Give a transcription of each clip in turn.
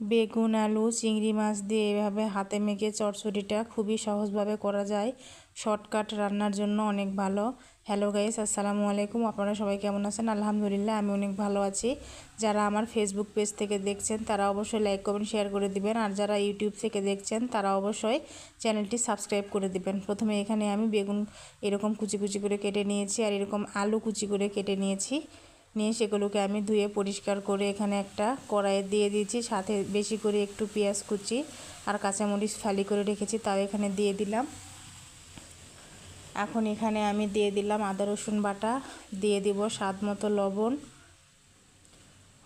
বেগুন, আলু, চিংড়ি মাছ দিয়ে এভাবে হাতে মেখে চটচড়িটা খুবই সহজভাবে করা যায়। শর্টকাট রান্নার জন্য অনেক ভালো। হ্যালো গাইস আসসালামু আলাইকুম। আপনারা সবাই কেমন আছেন? আলহামদুলিল্লাহ, আমি অনেক ভালো আছি। যারা আমার ফেসবুক পেজ থেকে দেখছেন, তারা অবশ্যই লাইক কমেন্ট শেয়ার করে দিবেন। আর যারা ইউটিউব থেকে দেখছেন, তারা অবশ্যই চ্যানেলটি সাবস্ক্রাইব করে দিবেন। প্রথমে এখানে আমি বেগুন এরকম কুচি কুচি করে কেটে নিয়েছি আর এরকম আলু কুচি করে কেটে নিয়েছি। নিয়ে সেগুলোকে আমি ধুয়ে পরিষ্কার করে এখানে একটা কড়াইয়ে দিয়ে দিয়েছি। সাথে বেশি করে একটু পেঁয়াজ কুচি আর কাঁচামরিচ ফালি করে রেখেছি, তাও এখানে দিয়ে দিলাম। এখন এখানে আমি দিয়ে দিলাম আদা, রসুন বাটা, দিয়ে দিব স্বাদ মতো লবণ,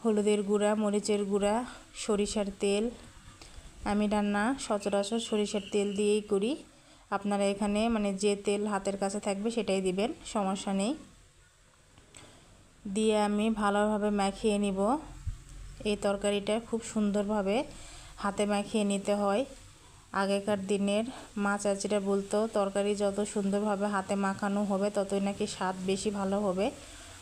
হলুদের গুঁড়া, মরিচের গুঁড়া, সরিষার তেল। আমি রান্না সচরাচর সরিষার তেল দিয়েই করি। আপনারা এখানে মানে যে তেল হাতের কাছে থাকবে সেটাই দিবেন, সমস্যা নেই। দিয়ে আমি ভালোভাবে মাখিয়ে নিব। এই তরকারিটা খুব সুন্দরভাবে হাতে মাখিয়ে নিতে হয়। আগেকার দিনের মা চাচিরা বলতো, তরকারি যত সুন্দরভাবে হাতে মাখানো হবে, ততই নাকি স্বাদ বেশি ভালো হবে।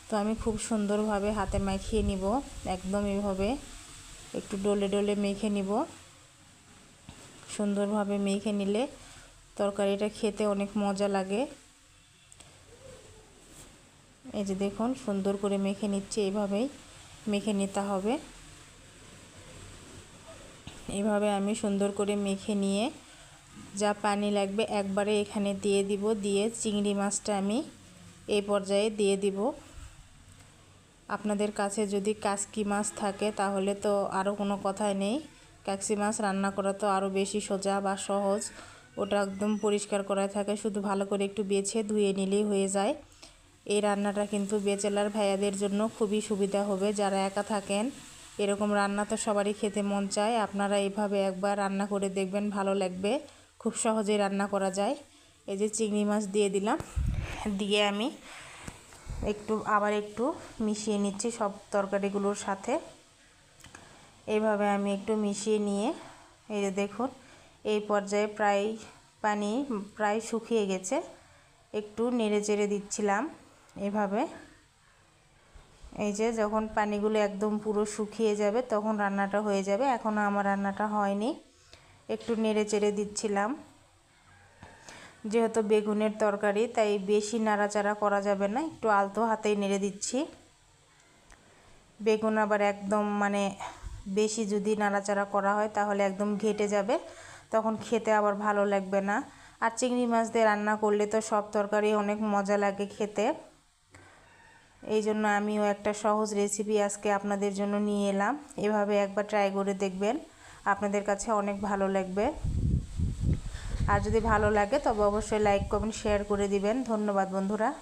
তো আমি খুব সুন্দরভাবে হাতে মাখিয়ে নিব, একদম এভাবে একটু ডলে ডলে মেখে নিব। সুন্দরভাবে মেখে নিলে তরকারিটা খেতে অনেক মজা লাগে। এই যে দেখুন, সুন্দর করে মেখে নিচ্ছে এইভাবেই মেখে নিতে হবে। এভাবে আমি সুন্দর করে মেখে নিয়ে যা পানি লাগবে একবারে এখানে দিয়ে দিব, দিয়ে চিংড়ি মাছটা আমি এই পর্যায়ে দিয়ে দিব। আপনাদের কাছে যদি কাসকি মাছ থাকে, তাহলে তো আরও কোনো কথাই নেই। কাকসি মাছ রান্না করা তো আরও বেশি সোজা বা সহজ। ওটা একদম পরিষ্কার করা থাকে, শুধু ভালো করে একটু বেছে ধুয়ে নিলেই হয়ে যায়। এই রান্নাটা কিন্তু বেচেলার ভাইয়াদের জন্য খুবই সুবিধা হবে, যারা একা থাকেন। এরকম রান্না তো সবারই খেতে মন চায়। আপনারা এইভাবে একবার রান্না করে দেখবেন, ভালো লাগবে। খুব সহজেই রান্না করা যায়। এই যে চিংড়ি মাছ দিয়ে দিলাম। দিয়ে আমি একটু, আবার একটু মিশিয়ে নিচ্ছি সব তরকারিগুলোর সাথে। এইভাবে আমি একটু মিশিয়ে নিয়ে, এই যে দেখুন, এই পর্যায়ে প্রায় পানি প্রায় শুকিয়ে গেছে। একটু নেড়ে চেড়ে দিচ্ছিলাম। এভাবে। এই যে যখন পানিগুলো একদম পুরো শুকিয়ে যাবে, তখন রান্নাটা হয়ে যাবে। এখনও আমার রান্নাটা হয়নি। একটু নেড়ে চেড়ে দিচ্ছিলাম। যেহেতু বেগুনের তরকারি, তাই বেশি নাড়াচাড়া করা যাবে না। একটু আলতো হাতেই নেড়ে দিচ্ছি। বেগুন আবার একদম মানে বেশি যদি নাড়াচাড়া করা হয়, তাহলে একদম ঘেটে যাবে। তখন খেতে আবার ভালো লাগবে না। আর চিংড়ি মাছ দিয়ে রান্না করলে তো সব তরকারি অনেক মজা লাগে খেতে। এই জন্য আমিও একটা সহজ রেসিপি আজকে আপনাদের জন্য নিয়ে এলাম। এভাবে একবার ট্রাই করে দেখবেন। আপনাদের কাছে অনেক ভালো লাগবে। আর যদি ভালো লাগে তবে অবশ্যই লাইক কমেন্ট শেয়ার করে দিবেন। ধন্যবাদ বন্ধুরা।